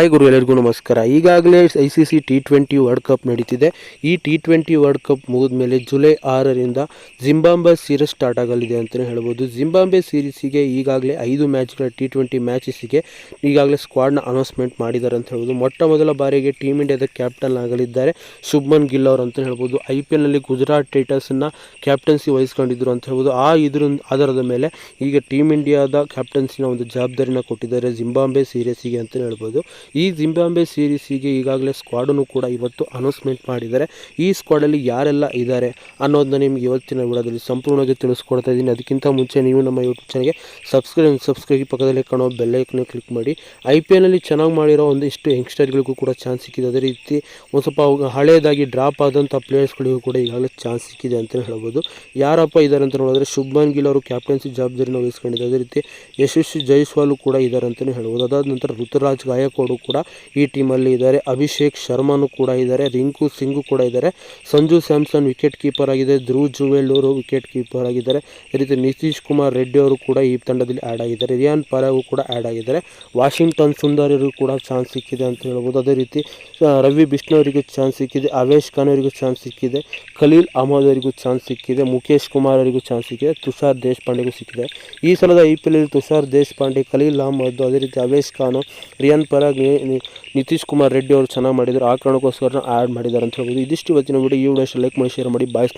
Hi ಗುರು ಎಲ್ಲರಿಗೂ ನಮಸ್ಕಾರ. ಈಗಾಗಲೇ I C C T twenty world cup ನಡೀತಿದೆ. ಈ ಟಿ ಟ್ವೆಂಟಿ ವರ್ಲ್ಡ್ ಕಪ್ ಮುಗಿದ ಮೇಲೆ ಜುಲೈ ಆರರಿಂದ ಜಿಂಬಾಂಬೆ ಸೀರೀಸ್ ಸ್ಟಾರ್ಟ್ ಆಗಲಿದೆ ಅಂತಲೇ ಹೇಳ್ಬೋದು. ಜಿಂಬಾಂಬೆ ಸೀರೀಸಿಗೆ ಈಗಾಗಲೇ ಐದು ಮ್ಯಾಚ್ಗಳ ಟಿ ಟ್ವೆಂಟಿ ಮ್ಯಾಚಸ್ಸಿಗೆ ಈಗಾಗಲೇ ಸ್ಕ್ವಾಡ್ನ ಅನೌನ್ಸ್ಮೆಂಟ್ ಮಾಡಿದ್ದಾರೆ ಅಂತ ಹೇಳ್ಬೋದು. ಮೊಟ್ಟ ಮೊದಲ ಬಾರಿಗೆ ಟೀಮ್ ಇಂಡಿಯಾದ ಕ್ಯಾಪ್ಟನ್ ಆಗಲಿದ್ದಾರೆ ಶುಭ್ಮನ್ ಗಿಲ್ ಅವರು ಅಂತ ಹೇಳ್ಬೋದು. ಐ ಪಿ ಎಲ್ನಲ್ಲಿ ಗುಜರಾತ್ ಟೈಟನ್ಸನ್ನು ಕ್ಯಾಪ್ಟನ್ಸಿ ವಹಿಸ್ಕೊಂಡಿದ್ರು ಅಂತ ಹೇಳ್ಬೋದು. ಆ ಇದ್ರ ಆಧಾರದ ಮೇಲೆ ಈಗ ಟೀಮ್ ಇಂಡಿಯಾದ ಕ್ಯಾಪ್ಟನ್ಸಿನ ಒಂದು ಜವಾಬ್ದಾರಿನ ಕೊಟ್ಟಿದ್ದಾರೆ ಜಿಂಬಾಂಬೆ ಸೀರೀಸಿಗೆ ಅಂತಲೇ ಹೇಳ್ಬೋದು. ಈ ಜಿಂಬಾಂಬೆ ಸೀರೀಸಿಗೆ ಈಗಾಗಲೇ ಸ್ಕ್ವಾಡನ್ನು ಕೂಡ ಇವತ್ತು ಅನೌನ್ಸ್ಮೆಂಟ್ ಮಾಡಿದ್ದಾರೆ. ಈ ಸ್ಕ್ವಾಡಲ್ಲಿ ಯಾರೆಲ್ಲ ಇದ್ದಾರೆ ಅನ್ನೋದನ್ನ ನಿಮ್ಗೆ ಇವತ್ತಿನ ವಿಡಿಯೋದಲ್ಲಿ ಸಂಪೂರ್ಣವಾಗಿ ತಿಳಿಸ್ಕೊಡ್ತಾ ಇದ್ದೀನಿ. ಅದಕ್ಕಿಂತ ಮುಂಚೆ ನೀವು ನಮ್ಮ ಯೂಟ್ಯೂಬ್ ಚಾನಲ್ಗೆ ಸಬ್ಸ್ಕ್ರೈಬ್ ಸಬ್ಸ್ಕ್ರೈಬ್ ಪಕ್ಕದಲ್ಲಿ ಕಾಣೋ ಬೆಲ್ಲೈಕನ್ನ ಕ್ಲಿಕ್ ಮಾಡಿ. ಐ ಪಿ ಎಲ್ನಲ್ಲಿ ಚೆನ್ನಾಗಿ ಮಾಡಿರೋ ಒಂದಿಷ್ಟು ಯಂಗ್ಸ್ಟರ್ಗಳಿಗೂ ಕೂಡ ಚಾನ್ಸ್ ಸಿಕ್ಕಿದೆ. ಅದೇ ರೀತಿ ಒಂದು ಸ್ವಲ್ಪ ಹಳೆಯದಾಗಿ ಡ್ರಾಪ್ ಆದಂಥ ಪ್ಲೇಯರ್ಸ್ಗಳಿಗೂ ಕೂಡ ಈಗಾಗಲೇ ಚಾನ್ಸ್ ಸಿಕ್ಕಿದೆ ಅಂತಲೇ ಹೇಳ್ಬೋದು. ಯಾರಪ್ಪ ಇದ್ದಾರೆ ಅಂತ ನೋಡಿದ್ರೆ ಶುಭ್ಮನ್ ಗಿಲ್ ಅವರು ಕ್ಯಾಪ್ಟನ್ಸಿ ಜವಾಬ್ದಾರಿನ ವಹಿಸ್ಕೊಂಡಿದ್ದಾರೆ. ಅದೇ ರೀತಿ ಯಶಸ್ವಿ ಜೈಸ್ವಾಲು ಕೂಡ ಇದ್ದಾರೆ ಅಂತಲೇ ಹೇಳ್ಬೋದು. ಅದಾದ ನಂತರ ಋತುರಾಜ್ ಗಾಯಕ್ವಾಡು ಕೂಡ ಈ ಟೀಮಲ್ಲಿ ಇದ್ದಾರೆ. ಅಭಿಷೇಕ್ ಶರ್ಮಾನು ಕೂಡ ಇದ್ದಾರೆ. ರಿಂಕು ಸಿಂಗು ಕೂಡ ಇದ್ದಾರೆ. ಸಂಜು ಸ್ಯಾಮ್ಸನ್ ವಿಕೆಟ್ ಕೀಪರ್ ಆಗಿದೆ. ಧ್ರುವ್ ಜುವೆಲ್ ಅವರು ವಿಕೆಟ್ ಕೀಪರ್ ಆಗಿದ್ದಾರೆ. ಅದೇ ರೀತಿ ನಿತೀಶ್ ಕುಮಾರ್ ರೆಡ್ಡಿ ಅವರು ಕೂಡ ಈ ತಂಡದಲ್ಲಿ ಆ್ಯಡ್ ಆಗಿದ್ದಾರೆ. ರಿಯಾನ್ ಪರಾಗು ಕೂಡ ಆ್ಯಡ್ ಆಗಿದ್ದಾರೆ. ವಾಷಿಂಗ್ಟನ್ ಸುಂದರಿಗೂ ಕೂಡ ಚಾನ್ಸ್ ಸಿಕ್ಕಿದೆ ಅಂತ ಹೇಳ್ಬೋದು. ಅದೇ ರೀತಿ ರವಿ ಬಿಷ್ಣು ಅವರಿಗೂ ಚಾನ್ಸ್ ಸಿಕ್ಕಿದೆ. ಅವೇಶ್ ಖಾನ್ ಅವರಿಗೂ ಚಾನ್ಸ್ ಸಿಕ್ಕಿದೆ. ಖಲೀಲ್ ಅಹಮದ್ ಅವರಿಗೂ ಚಾನ್ಸ್ ಸಿಕ್ಕಿದೆ. ಮುಖೇಶ್ ಕುಮಾರ್ ಅವರಿಗೂ ಚಾನ್ಸ್ ಸಿಕ್ಕಿದೆ. ತುಷಾರ್ ದೇಶಪಾಂಡೆಗೂ ಸಿಕ್ಕಿದೆ. ಈ ಸಲದ I P L Tushar Deshpande, Khaleel Ahmed, ಅದೇ ರೀತಿ ಅವೇಶ್ ಖಾನ್, ರಿಯಾನ್ ಪರಾಗ್ ನಿತೀಶ್ ಕುಮಾರ್ ರೆಡ್ಡಿ ಅವರು ಚೆನ್ನಾಗಿ ಮಾಡಿದ್ದಾರೆ ಆ ಕಾರಣಕ್ಕೋಸ್ಕರ ಆ್ಯಡ್ ಮಾಡಿದ್ದಾರೆ ಅಂತ ಹೇಳ್ಬೋದು. ಇದಿಷ್ಟು ಇವತ್ತಿನ ವಿಡಿಯೋ ಈ ವಿಡಿಯೋ ಲೈಕ್ ಮಾಡಿ ಶೇರ್ ಮಾಡಿ. ಬಾಯ್ಸ್